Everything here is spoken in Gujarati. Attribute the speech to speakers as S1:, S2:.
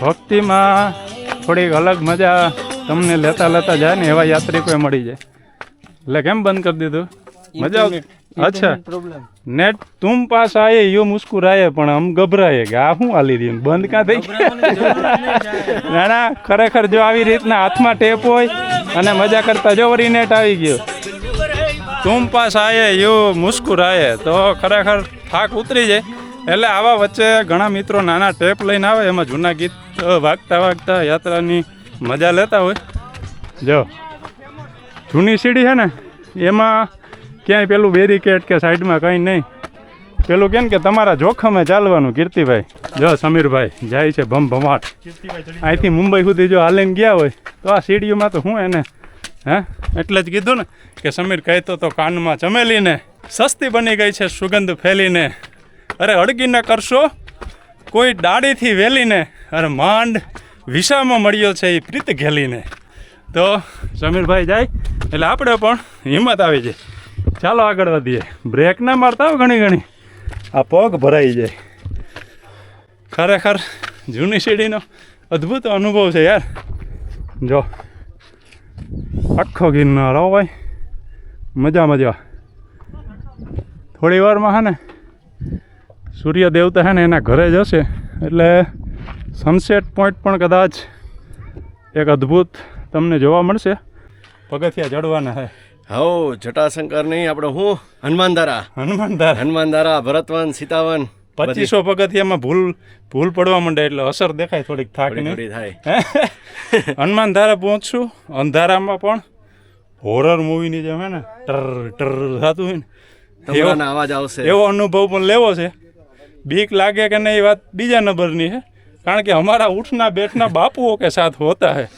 S1: ભક્તિમાં થોડીક અલગ મજા તમને લેતા લેતા જાય ને એવા યાત્રિકોએ મળી જાય. એટલે કેમ બંધ કરી દીધું? મજા અચ્છા. નેટ તુમ પાસ આયે યો મુસ્કુરાયે પણ આમ ગભરાયે કે આ શું હાલી રહી બંધ કાં થઈ? ગયું? ના ના ખરેખર જો આવી રીતના હાથમાં ટેપ હોય અને મજા કરતા જો વરી નેટ આવી ગયો. તુમ પાસ આયે યો મુસ્કુરાયે તો ખરેખર થાક ઉતરી જાય. એટલે આવા વચ્ચે ઘણા મિત્રો નાના ટેપ લઈને આવે, એમાં જૂના ગીત વાગતા વાગતા યાત્રાની મજા લેતા હોય. જો, જૂની સીડી છે ને, એમાં ક્યાંય પેલું બેરિકેડ કે સાઈડમાં કંઈ નહીં. પેલું કેમ કે તમારા જોખમે ચાલવાનું, કીર્તિભાઈ. જો, સમીરભાઈ, જાય છે ભમ ભમાટ. અહીંથી મુંબઈ સુધી જો હાલીને ગયા હોય, તો આ સીડીઓમાં તો હું એને, હે? એટલે જ કીધું ને કે સમીર કહેતો તો કાનમાં ચમેલીને સસ્તી બની ગઈ છે સુગંધ ફેલીને. અરે અડગીને કરશો. કોઈ દાડીથી વેલીને, અરે માંડ વિસામાં મળ્યો છે એ પ્રીત ઘેલીને. તો સમીરભાઈ જાય, એટલે આપણે પણ હિંમત આવી જાય. ચાલો આગળ વધીએ. બ્રેક ના મારતા હો ઘણી ઘણી. આ પગ ભરાઈ જાય. ખરેખર જૂની સીડીનો અદ્ભુત અનુભવ છે યાર. જો, આખો ગિરનાર, હો ભાઈ. મજા મજા. થોડી વારમાં હે ને સૂર્ય દેવતા હે ને એના ઘરે જશે એટલે સનસેટ પોઈન્ટ પણ કદાચ એક અદ્ભુત તમને જોવા મળશે. પગથિયા ચડવાના હે.
S2: હો જટાશંકર નહીં આપણે હું? હનુમાનધારા.
S1: હનુમાનધારા.
S2: હનુમાનધારા ભરતવન સીતાવન
S1: પચીસો પગથિયામાં ભૂલ ભૂલ પડવા માંડે એટલે અસર દેખાય થોડીક
S2: થોડી
S1: થાકની
S2: થાય.
S1: હનુમાનધારા પહોંચશું. અંધારામાં પણ હોરર મૂવીની જેમ હે ને ટર ટર થતું હોય ને. એવો
S2: અવાજ આવશે.
S1: એવો અનુભવ પણ લેવો છે. બીક લાગે કે નહીં એ વાત બીજા નંબરની છે. કારણ કે હમારા ઉઠના બેઠના બાપુઓ કે સાથ હોતા है